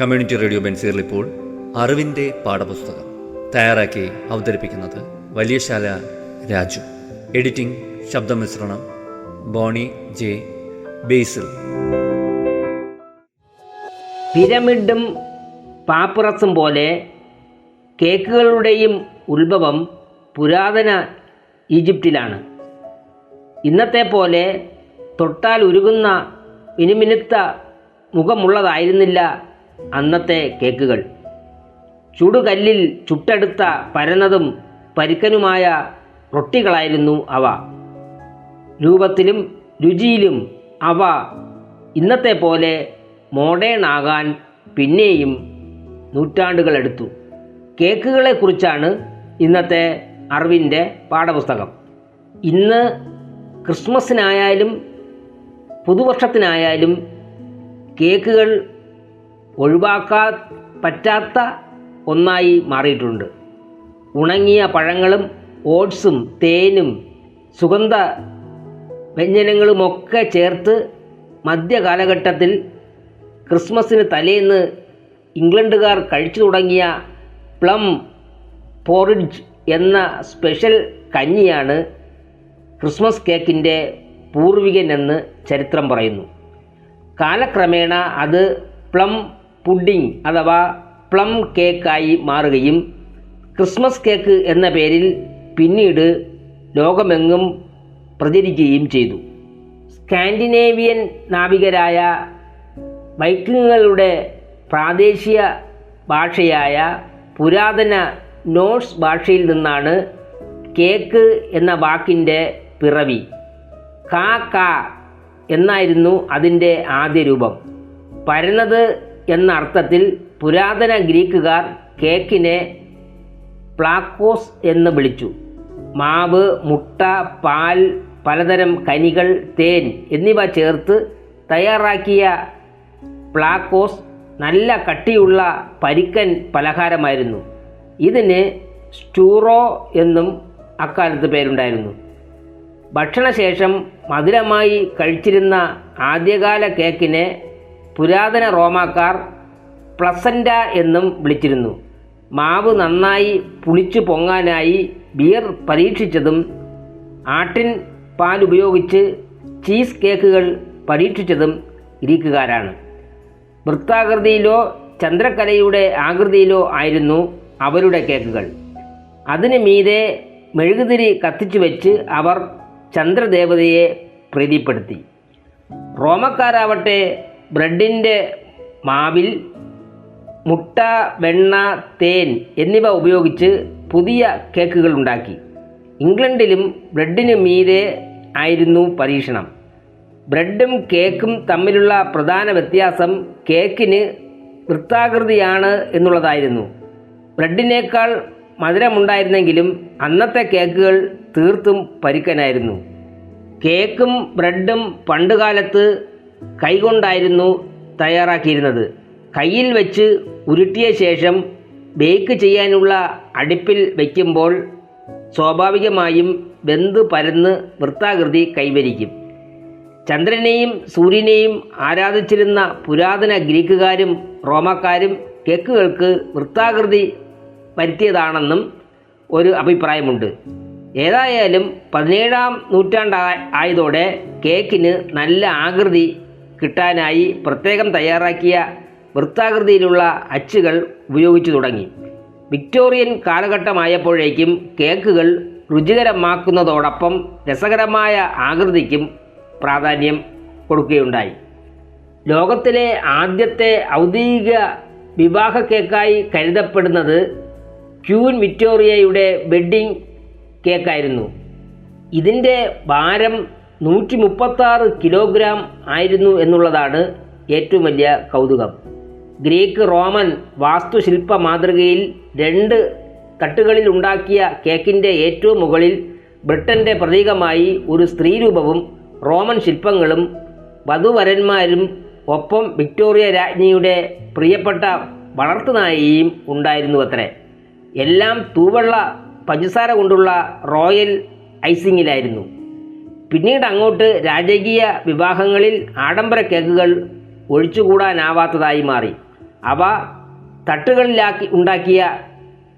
Community radio ബെൻസീറിൽ ഇപ്പോൾ അറിവിന്റെ പാഠപുസ്തകം തയ്യാറാക്കി അവതരിപ്പിക്കുന്നത് വലിയശാല രാജു. എഡിറ്റിംഗ് ശബ്ദമിശ്രണം ബോണി ജെ ബേസിൽ. പിരമിഡും പാപ്പുറസും പോലെ കേക്കുകളുടെയും ഉത്ഭവം പുരാതന ഈജിപ്തിലാണ്. ഇന്നത്തെ പോലെ തൊട്ടാൽ ഉരുകുന്ന മിനുമിനുത്ത മുഖമുള്ളതായിരുന്നില്ല അന്നത്തെ കേക്കുകൾ. ചുടുകല്ലിൽ ചുട്ടെടുത്ത പരന്നതും പരുക്കനുമായ റൊട്ടികളായിരുന്നു അവ. രൂപത്തിലും രുചിയിലും അവ ഇന്നത്തെ പോലെ മോഡേൺ ആകാൻ പിന്നെയും നൂറ്റാണ്ടുകളെടുത്തു. കേക്കുകളെക്കുറിച്ചാണ് ഇന്നത്തെ അറിവിന്റെ പാഠപുസ്തകം. ഇന്ന് ക്രിസ്മസിനായാലും പുതുവർഷത്തിനായാലും കേക്കുകൾ ഒഴിവാക്കാൻ പറ്റാത്ത ഒന്നായി മാറിയിട്ടുണ്ട്. ഉണങ്ങിയ പഴങ്ങളും ഓട്സും തേനും സുഗന്ധ വ്യഞ്ജനങ്ങളുമൊക്കെ ചേർത്ത് മധ്യകാലഘട്ടത്തിൽ ക്രിസ്മസിന് തലേന്ന് ഇംഗ്ലണ്ടുകാർ കഴിച്ചു തുടങ്ങിയ പ്ലം പോറിഡ്ജ് എന്ന സ്പെഷ്യൽ കഞ്ഞിയാണ് ക്രിസ്മസ് കേക്കിന്റെ പൂർവികനെന്ന് ചരിത്രം പറയുന്നു. കാലക്രമേണ അത് പ്ലം പുഡിംഗ് അഥവാ പ്ലം കേക്കായി മാറുകയും ക്രിസ്മസ് കേക്ക് എന്ന പേരിൽ പിന്നീട് ലോകമെങ്ങും പ്രചരിക്കുകയും ചെയ്തു. സ്കാൻഡിനേവിയൻ നാവികരായ വൈക്കിങ്ങുകളുടെ പ്രാദേശിക ഭാഷയായ പുരാതന നോർസ് ഭാഷയിൽ നിന്നാണ് കേക്ക് എന്ന വാക്കിന്റെ പിറവി. കാ കാ എന്നായിരുന്നു അതിന്റെ ആദ്യ രൂപം. പരന്നത് എന്ന അർത്ഥത്തിൽ പുരാതന ഗ്രീക്കുകാർ കേക്കിനെ പ്ലാക്കോസ് എന്ന് വിളിച്ചു. മാവ് മുട്ട പാൽ പലതരം കനികൾ തേൻ എന്നിവ ചേർത്ത് തയ്യാറാക്കിയ പ്ലാക്കോസ് നല്ല കട്ടിയുള്ള പരിക്കൻ പലഹാരമായിരുന്നു. ഇതിന് സ്റ്റൂറോ എന്നും അക്കാലത്ത് പേരുണ്ടായിരുന്നു. ഭക്ഷണശേഷം മധുരമായി കഴിച്ചിരുന്ന ആദ്യകാല കേക്കിനെ പുരാതന റോമാക്കാർ പ്ലസന്റ എന്നും വിളിച്ചിരുന്നു. മാവ് നന്നായി പുളിച്ചു പൊങ്ങാനായി ബിയർ പരീക്ഷിച്ചതും ആട്ടിൻ പാൽ ഉപയോഗിച്ച് ചീസ് കേക്കുകൾ പരീക്ഷിച്ചതും ഗ്രീക്കുകാരാണ് വൃത്താകൃതിയിലോ ചന്ദ്രക്കലയുടെ ആകൃതിയിലോ ആയിരുന്നു അവരുടെ കേക്കുകൾ. അതിന് മീതെ മെഴുകുതിരി കത്തിച്ചു വെച്ച് അവർ ചന്ദ്രദേവതയെ പ്രീതിപ്പെടുത്തി. റോമക്കാരാവട്ടെ ബ്രെഡിന്റെ മാവിൽ മുട്ട വെണ്ണ തേൻ എന്നിവ ഉപയോഗിച്ച് പുതിയ കേക്കുകൾ ഉണ്ടാക്കി. ഇംഗ്ലണ്ടിലും ബ്രെഡിന് മീതെ ആയിരുന്നു പരീക്ഷണം. ബ്രെഡും കേക്കും തമ്മിലുള്ള പ്രധാന വ്യത്യാസം കേക്കിന് വൃത്താകൃതിയാണ് എന്നുള്ളതായിരുന്നു. ബ്രെഡിനേക്കാൾ മധുരമുണ്ടായിരുന്നെങ്കിലും അന്നത്തെ കേക്കുകൾ തീർത്തും പരുക്കനായിരുന്നു. കേക്കും ബ്രെഡും പണ്ടുകാലത്ത് കൈകൊണ്ടായിരുന്നു തയ്യാറാക്കിയിരുന്നത്. കയ്യിൽ വെച്ച് ഉരുട്ടിയ ശേഷം ബേക്ക് ചെയ്യാനുള്ള അടുപ്പിൽ വയ്ക്കുമ്പോൾ സ്വാഭാവികമായും വെന്ത് പരന്ന് വൃത്താകൃതി കൈവരിക്കും. ചന്ദ്രനെയും സൂര്യനെയും ആരാധിച്ചിരുന്ന പുരാതന ഗ്രീക്കുകാരും റോമക്കാരും കേക്കുകൾക്ക് വൃത്താകൃതി വരുത്തിയതാണെന്നും ഒരു അഭിപ്രായമുണ്ട്. ഏതായാലും പതിനേഴാം നൂറ്റാണ്ടായതോടെ കേക്കിന് നല്ല ആകൃതി കിട്ടാനായി പ്രത്യേകം തയ്യാറാക്കിയ വൃത്താകൃതിയിലുള്ള അച്ചുകൾ ഉപയോഗിച്ചു തുടങ്ങി. വിക്ടോറിയൻ കാലഘട്ടമായപ്പോഴേക്കും കേക്കുകൾ രുചികരമാക്കുന്നതോടൊപ്പം രസകരമായ ആകൃതിക്കും പ്രാധാന്യം കൊടുക്കുകയുണ്ടായി. ലോകത്തിലെ ആദ്യത്തെ ഔദ്യോഗിക വിവാഹ കേക്കായി കരുതപ്പെടുന്നത് ക്യൂൻ വിക്ടോറിയയുടെ വെഡ്ഡിംഗ് കേക്കായിരുന്നു. ഇതിന്റെ ഭാരം നൂറ്റി മുപ്പത്താറ് കിലോഗ്രാം ആയിരുന്നു എന്നുള്ളതാണ് ഏറ്റവും വലിയ കൗതുകം. ഗ്രീക്ക് റോമൻ വാസ്തുശില്പ മാതൃകയിൽ രണ്ട് തട്ടുകളിൽ ഉണ്ടാക്കിയ കേക്കിന്റെ ഏറ്റവും മുകളിൽ ബ്രിട്ടന്റെ പ്രതീകമായി ഒരു സ്ത്രീരൂപവും റോമൻ ശില്പങ്ങളും വധുവരന്മാരും ഒപ്പം വിക്ടോറിയ രാജ്ഞിയുടെ പ്രിയപ്പെട്ട വളർത്തുനായിയും ഉണ്ടായിരുന്നു അത്രേ എല്ലാം തൂവെള്ള പഞ്ചസാര കൊണ്ടുള്ള റോയൽ ഐസിങ്ങിലായിരുന്നു. പിന്നീട് അങ്ങോട്ട് രാജകീയ വിവാഹങ്ങളിൽ ആഡംബര കേക്കുകൾ ഒഴിച്ചുകൂടാനാവാത്തതായി മാറി. അവ തട്ടുകളിലാക്കി ഉണ്ടാക്കിയ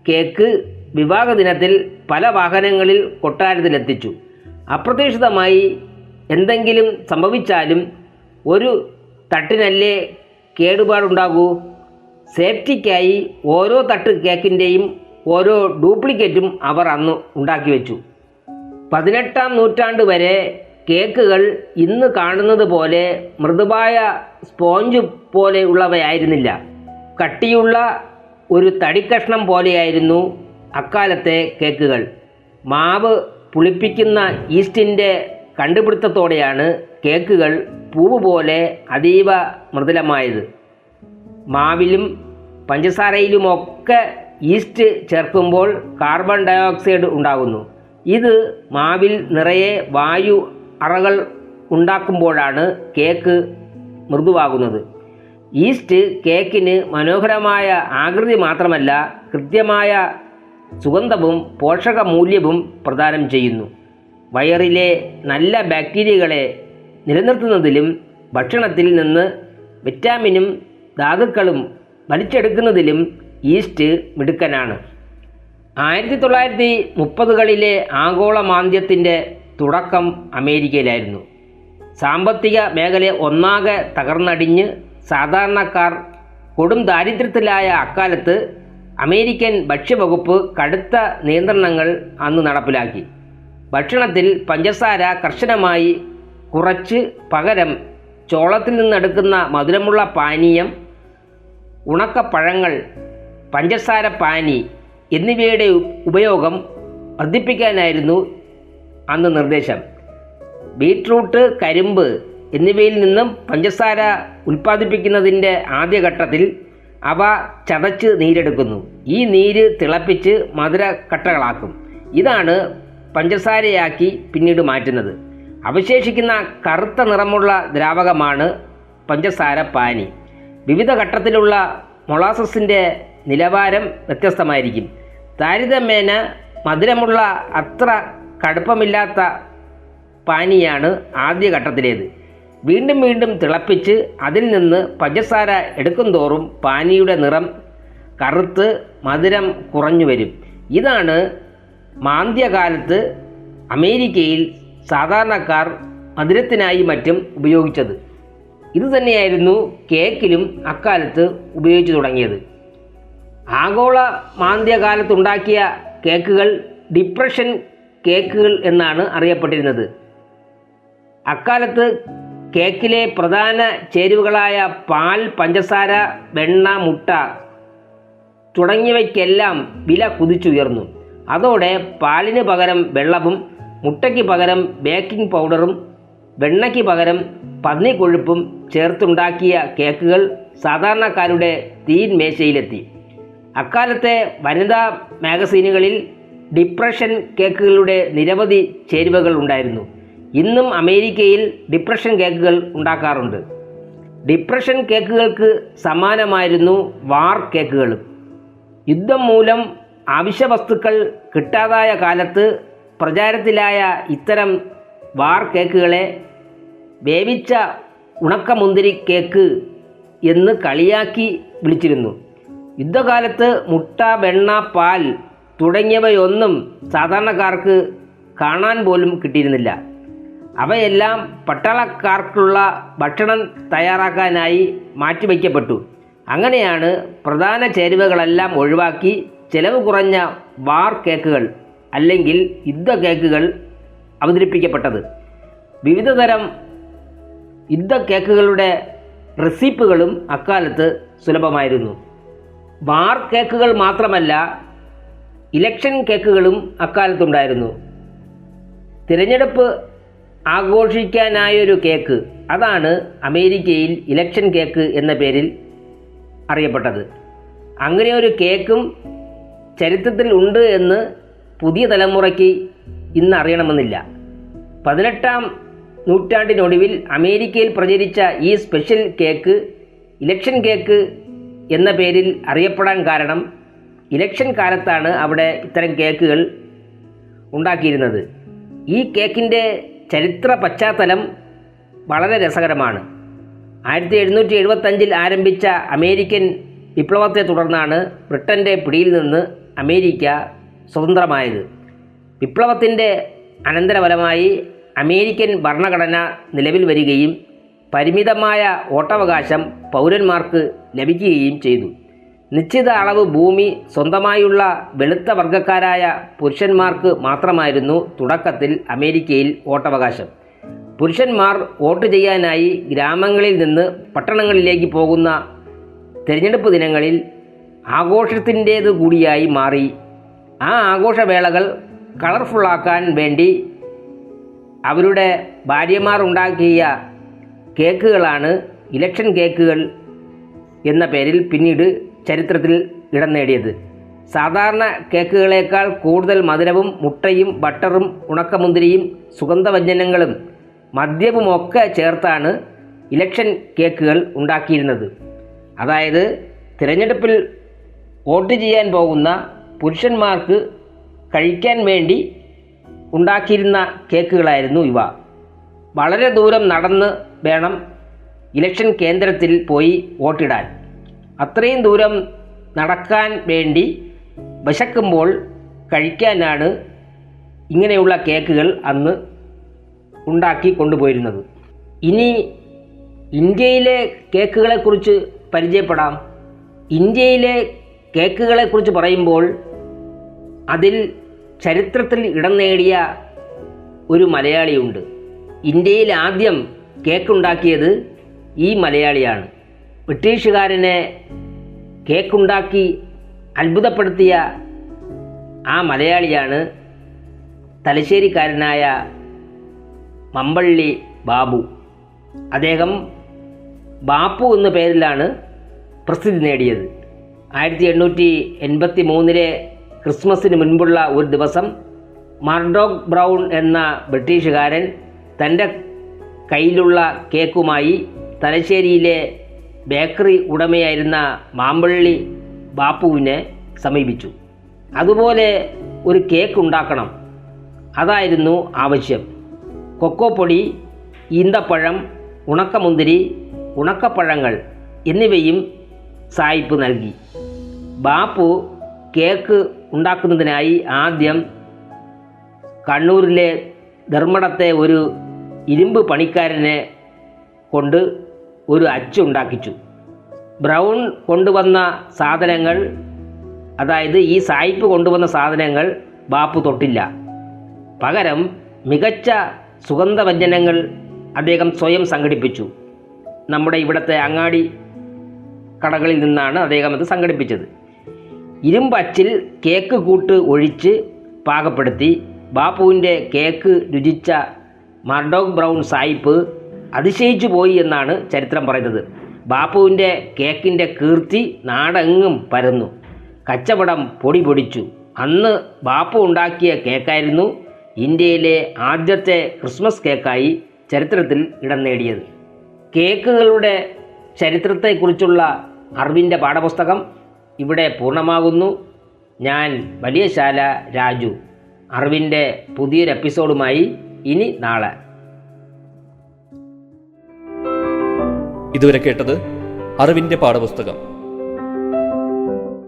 കേക്ക് വിവാഹ ദിനത്തിൽ പല വാഹനങ്ങളിൽ കൊട്ടാരത്തിലെത്തിച്ചു. അപ്രതീക്ഷിതമായി എന്തെങ്കിലും സംഭവിച്ചാലും ഒരു തട്ടിനല്ലേ കേടുപാടുണ്ടാകൂ. സേഫ്റ്റിക്കായി ഓരോ തട്ട് കേക്കിന്റെയും ഓരോ ഡ്യൂപ്ലിക്കേറ്റും അവർ അന്ന് ഉണ്ടാക്കി വെച്ചു പതിനെട്ടാം നൂറ്റാണ്ട് വരെ കേക്കുകൾ ഇന്ന് കാണുന്നത് പോലെ മൃദുവായ സ്പോഞ്ച് പോലെയുള്ളവയായിരുന്നില്ല. കട്ടിയുള്ള ഒരു തടിക്കഷ്ണം പോലെയായിരുന്നു അക്കാലത്തെ കേക്കുകൾ. മാവ് പുളിപ്പിക്കുന്ന ഈസ്റ്റിന്റെ കണ്ടുപിടുത്തത്തോടെയാണ് കേക്കുകൾ പൂവ് പോലെ അതീവ മൃദുലമായത്. മാവിലും പഞ്ചസാരയിലുമൊക്കെ ഈസ്റ്റ് ചേർക്കുമ്പോൾ കാർബൺ ഡയോക്സൈഡ് ഉണ്ടാകുന്നു. ഇത് മാവിൽ നിറയെ വായു അറകൾ ഉണ്ടാക്കുമ്പോഴാണ് കേക്ക് മൃദുവാകുന്നത്. ഈസ്റ്റ് കേക്കിന് മനോഹരമായ ആകൃതി മാത്രമല്ല കൃത്യമായ സുഗന്ധവും പോഷക മൂല്യവും പ്രദാനം ചെയ്യുന്നു. വയറിലെ നല്ല ബാക്ടീരിയകളെ നിലനിർത്തുന്നതിലും ഭക്ഷണത്തിൽ നിന്ന് വിറ്റാമിനും ധാതുക്കളും വലിച്ചെടുക്കുന്നതിലും ഈസ്റ്റ് മിടുക്കനാണ്. ആയിരത്തി തൊള്ളായിരത്തി മുപ്പതുകളിലെ ആഗോള മാന്ദ്യത്തിന്റെ തുടക്കം അമേരിക്കയിലായിരുന്നു. സാമ്പത്തിക മേഖല ഒന്നാകെ തകർന്നടിഞ്ഞ് സാധാരണക്കാർ കൊടും ദാരിദ്ര്യത്തിലായ അക്കാലത്ത് അമേരിക്കൻ ഭക്ഷ്യവകുപ്പ് കടുത്ത നിയന്ത്രണങ്ങൾ അന്ന് നടപ്പിലാക്കി. ഭക്ഷണത്തിൽ പഞ്ചസാര കർശനമായി കുറച്ച് പകരം ചോളത്തിൽ നിന്നെടുക്കുന്ന മധുരമുള്ള പാനീയം ഉണക്കപ്പഴങ്ങൾ പഞ്ചസാര പാനി എന്നിവയുടെ ഉപയോഗം വർദ്ധിപ്പിക്കാനായിരുന്നു അന്ന് നിർദ്ദേശം. ബീട്രൂട്ട് കരിമ്പ് എന്നിവയിൽ നിന്നും പഞ്ചസാര ഉൽപ്പാദിപ്പിക്കുന്നതിന്റെ ആദ്യഘട്ടത്തിൽ അവ ചതച്ച് നീരെടുക്കുന്നു. ഈ നീര് തിളപ്പിച്ച് മധുരക്കട്ടകളാക്കും ഇതാണ് പഞ്ചസാരയാക്കി പിന്നീട് മാറ്റുന്നത്. അവശേഷിക്കുന്ന കറുത്ത നിറമുള്ള ദ്രാവകമാണ് പഞ്ചസാര പാനി. വിവിധ ഘട്ടത്തിലുള്ള മൊളാസസിന്റെ നിലവാരം വ്യത്യസ്തമായിരിക്കും. താരതമ്യേന മധുരമുള്ള അത്ര കടുപ്പമില്ലാത്ത പാനിയാണ് ആദ്യഘട്ടത്തിലേത് വീണ്ടും വീണ്ടും തിളപ്പിച്ച് അതിൽ നിന്ന് പഞ്ചസാര എടുക്കുംതോറും പാനിയുടെ നിറം കറുത്ത് മധുരം കുറഞ്ഞു വരും. ഇതാണ് മാന്ദ്യകാലത്ത് അമേരിക്കയിൽ സാധാരണക്കാർ മധുരത്തിനായി മറ്റും ഉപയോഗിച്ചത്. ഇതുതന്നെയായിരുന്നു കേക്കിലും അക്കാലത്ത് ഉപയോഗിച്ചു തുടങ്ങിയത്. ആഗോള മാന്ദ്യകാലത്തുണ്ടാക്കിയ കേക്കുകൾ ഡിപ്രഷൻ കേക്കുകൾ എന്നാണ് അറിയപ്പെട്ടിരുന്നത്. അക്കാലത്ത് കേക്കിലെ പ്രധാന ചേരുവകളായ പാൽ പഞ്ചസാര വെണ്ണ മുട്ട തുടങ്ങിയവയ്ക്കെല്ലാം വില കുതിച്ചുയർന്നു. അതോടെ പാലിന് പകരം വെള്ളവും മുട്ടയ്ക്ക് പകരം ബേക്കിംഗ് പൗഡറും വെണ്ണയ്ക്ക് പകരം പന്നിക്കൊഴുപ്പും ചേർത്തുണ്ടാക്കിയ കേക്കുകൾ സാധാരണക്കാരുടെ തീൻ മേശയിലെത്തി അക്കാലത്തെ വനിതാ മാഗസീനുകളിൽ ഡിപ്രഷൻ കേക്കുകളുടെ നിരവധി ചേരുവകൾ ഉണ്ടായിരുന്നു. ഇന്നും അമേരിക്കയിൽ ഡിപ്രഷൻ കേക്കുകൾ ഉണ്ടാക്കാറുണ്ട്. ഡിപ്രഷൻ കേക്കുകൾക്ക് സമാനമായിരുന്നു വാർ കേക്കുകളും. യുദ്ധം മൂലം ആവശ്യ വസ്തുക്കൾ കിട്ടാതായ കാലത്ത് പ്രചാരത്തിലായ ഇത്തരം വാർ കേക്കുകളെ വേവിച്ച ഉണക്കമുന്തിരി കേക്ക് എന്ന് കളിയാക്കി വിളിച്ചിരുന്നു. യുദ്ധകാലത്ത് മുട്ട വെണ്ണ പാൽ തുടങ്ങിയവയൊന്നും സാധാരണക്കാർക്ക് കാണാൻ പോലും കിട്ടിയിരുന്നില്ല. അവയെല്ലാം പട്ടാളക്കാർക്കുള്ള ഭക്ഷണം തയ്യാറാക്കാനായി മാറ്റിവെക്കപ്പെട്ടു. അങ്ങനെയാണ് പ്രധാന ചേരുവകളെല്ലാം ഒഴിവാക്കി ചെലവ് കുറഞ്ഞ വാർ കേക്കുകൾ അല്ലെങ്കിൽ യുദ്ധ കേക്കുകൾ അവതരിപ്പിക്കപ്പെട്ടത്. വിവിധതരം യുദ്ധ കേക്കുകളുടെ റെസിപ്പുകളും അക്കാലത്ത് സുലഭമായിരുന്നു. ബാർ കേക്കുകൾ മാത്രമല്ല ഇലക്ഷൻ കേക്കുകളും അക്കാലത്തുണ്ടായിരുന്നു. തിരഞ്ഞെടുപ്പ് ആഘോഷിക്കാനായൊരു കേക്ക് അതാണ് അമേരിക്കയിൽ ഇലക്ഷൻ കേക്ക് എന്ന പേരിൽ അറിയപ്പെട്ടത്. അങ്ങനെ ഒരു കേക്കും ചരിത്രത്തിൽ ഉണ്ട് എന്ന് പുതിയ തലമുറയ്ക്ക് ഇന്ന് അറിയണമെന്നില്ല. പതിനെട്ടാം നൂറ്റാണ്ടിനൊടുവിൽ അമേരിക്കയിൽ പ്രചരിച്ച ഈ സ്പെഷ്യൽ കേക്ക് ഇലക്ഷൻ കേക്ക് എന്ന പേരിൽ അറിയപ്പെടാൻ കാരണം ഇലക്ഷൻ കാലത്താണ് അവിടെ ഇത്തരം കേക്കുകൾ ഉണ്ടാക്കിയിരുന്നത്. ഈ കേക്കിന്റെ ചരിത്ര പശ്ചാത്തലം വളരെ രസകരമാണ്. ആയിരത്തി എഴുന്നൂറ്റി എഴുപത്തഞ്ചിൽ ആരംഭിച്ച അമേരിക്കൻ വിപ്ലവത്തെ തുടർന്നാണ് ബ്രിട്ടന്റെ പിടിയിൽ നിന്ന് അമേരിക്ക സ്വതന്ത്രമായത്. വിപ്ലവത്തിന്റെ അനന്തരഫലമായി അമേരിക്കൻ ഭരണഘടന നിലവിൽ വരികയും പരിമിതമായ ഓട്ടവകാശം പൗരന്മാർക്ക് ലഭിക്കുകയും ചെയ്തു. നിശ്ചിത അളവ് ഭൂമി സ്വന്തമായുള്ള വെളുത്ത വർഗക്കാരായ പുരുഷന്മാർക്ക് മാത്രമായിരുന്നു തുടക്കത്തിൽ അമേരിക്കയിൽ ഓട്ടവകാശം പുരുഷന്മാർ വോട്ട് ചെയ്യാനായി ഗ്രാമങ്ങളിൽ നിന്ന് പട്ടണങ്ങളിലേക്ക് പോകുന്ന തിരഞ്ഞെടുപ്പ് ദിനങ്ങളിൽ ആഘോഷത്തിന്റേത് കൂടിയായി മാറി. ആ ആഘോഷവേളകൾ കളർഫുള്ളാക്കാൻ വേണ്ടി അവരുടെ ഭാര്യമാർ ഉണ്ടാക്കിയ കേക്കുകളാണ് ഇലക്ഷൻ കേക്കുകൾ എന്ന പേരിൽ പിന്നീട് ചരിത്രത്തിൽ ഇടം നേടിയത്. സാധാരണ കേക്കുകളേക്കാൾ കൂടുതൽ മധുരവും മുട്ടയും ബട്ടറും ഉണക്കമുന്തിരിയും സുഗന്ധവ്യഞ്ജനങ്ങളും മദ്യവുമൊക്കെ ചേർത്താണ് ഇലക്ഷൻ കേക്കുകൾ ഉണ്ടാക്കിയിരുന്നത്. അതായത് തിരഞ്ഞെടുപ്പിൽ വോട്ട് ചെയ്യാൻ പോകുന്ന പുരുഷന്മാർക്ക് കഴിക്കാൻ വേണ്ടി ഉണ്ടാക്കിയിരുന്ന കേക്കുകളായിരുന്നു ഇവ. വളരെ ദൂരം നടന്ന് വേണം ഇലക്ഷൻ കേന്ദ്രത്തിൽ പോയി വോട്ടിടാൻ. അത്രയും ദൂരം നടക്കാൻ വേണ്ടി വിശക്കുമ്പോൾ കഴിക്കാനാണ് ഇങ്ങനെയുള്ള കേക്കുകൾ അന്ന് ഉണ്ടാക്കി കൊണ്ടുപോയിരുന്നത്. ഇനി ഇന്ത്യയിലെ കേക്കുകളെക്കുറിച്ച് പരിചയപ്പെടാം. ഇന്ത്യയിലെ കേക്കുകളെക്കുറിച്ച് പറയുമ്പോൾ അതിൽ ചരിത്രത്തിൽ ഇടം നേടിയ ഒരു മലയാളിയുണ്ട്. ഇന്ത്യയിൽ ആദ്യം കേക്കുണ്ടാക്കിയത് ഈ മലയാളിയാണ്. ബ്രിട്ടീഷുകാരനെ കേക്കുണ്ടാക്കി അത്ഭുതപ്പെടുത്തിയ ആ മലയാളിയാണ് തലശ്ശേരിക്കാരനായ മമ്പള്ളി ബാബു. അദ്ദേഹം ബാപ്പു എന്ന പേരിലാണ് പ്രസിദ്ധി നേടിയത്. ആയിരത്തി എണ്ണൂറ്റി എൺപത്തി മൂന്നിലെ ക്രിസ്മസിന് മുൻപുള്ള ഒരു ദിവസം മർഡോഗ് ബ്രൗൺ എന്ന ബ്രിട്ടീഷുകാരൻ തന്റെ കയ്യിലുള്ള കേക്കുമായി തലശ്ശേരിയിലെ ബേക്കറി ഉടമയായിരുന്ന മാമ്പള്ളി ബാപ്പുവിനെ സമീപിച്ചു. അതുപോലെ ഒരു കേക്ക് ഉണ്ടാക്കണം. അതായിരുന്നു ആവശ്യം. കൊക്കോ പൊടി ഈന്തപ്പഴം ഉണക്കമുന്തിരി ഉണക്കപ്പഴങ്ങൾ എന്നിവയും സായിപ്പ് നൽകി. ബാപ്പു കേക്ക് ഉണ്ടാക്കുന്നതിനായി ആദ്യം കണ്ണൂരിലെ ധർമ്മടത്തെ ഒരു ഇരുമ്പ് പണിക്കാരനെ കൊണ്ട് ഒരു അച്ചുണ്ടാക്കിച്ചു ബ്രൗൺ കൊണ്ടുവന്ന സാധനങ്ങൾ അതായത് ഈ സായിപ്പ് കൊണ്ടുവന്ന സാധനങ്ങൾ ബാപ്പു തൊട്ടില്ല. പകരം മികച്ച സുഗന്ധവ്യഞ്ജനങ്ങൾ അദ്ദേഹം സ്വയം സംഘടിപ്പിച്ചു. നമ്മുടെ ഇവിടുത്തെ അങ്ങാടി കടകളിൽ നിന്നാണ് അദ്ദേഹം അത് സംഘടിപ്പിച്ചത്. ഇരുമ്പച്ചിൽ കേക്ക് കൂട്ട് ഒഴിച്ച് പാകപ്പെടുത്തി. ബാപ്പുവിന്റെ കേക്ക് രുചിച്ച മർഡോഗ് ബ്രൗൺ സായിപ്പ് അതിശയിച്ചു പോയി എന്നാണ് ചരിത്രം പറയുന്നത്. ബാപ്പുവിന്റെ കേക്കിന്റെ കീർത്തി നാടെങ്ങും പരന്നു. കച്ചവടം പൊടി പൊടിച്ചു. അന്ന് ബാപ്പു ഉണ്ടാക്കിയ കേക്കായിരുന്നു ഇന്ത്യയിലെ ആദ്യത്തെ ക്രിസ്മസ് കേക്കായി ചരിത്രത്തിൽ ഇടം നേടിയത്. കേക്കുകളുടെ ചരിത്രത്തെക്കുറിച്ചുള്ള അറിവിന്റെ പാഠപുസ്തകം ഇവിടെ പൂർണമാകുന്നു. ഞാൻ വലിയശാല രാജു. അറിവിന്റെ പുതിയൊരു എപ്പിസോഡുമായി ഇനി നാളെ. ഇതുവരെ കേട്ടത് അറിവിന്റെ പാഠപുസ്തകം.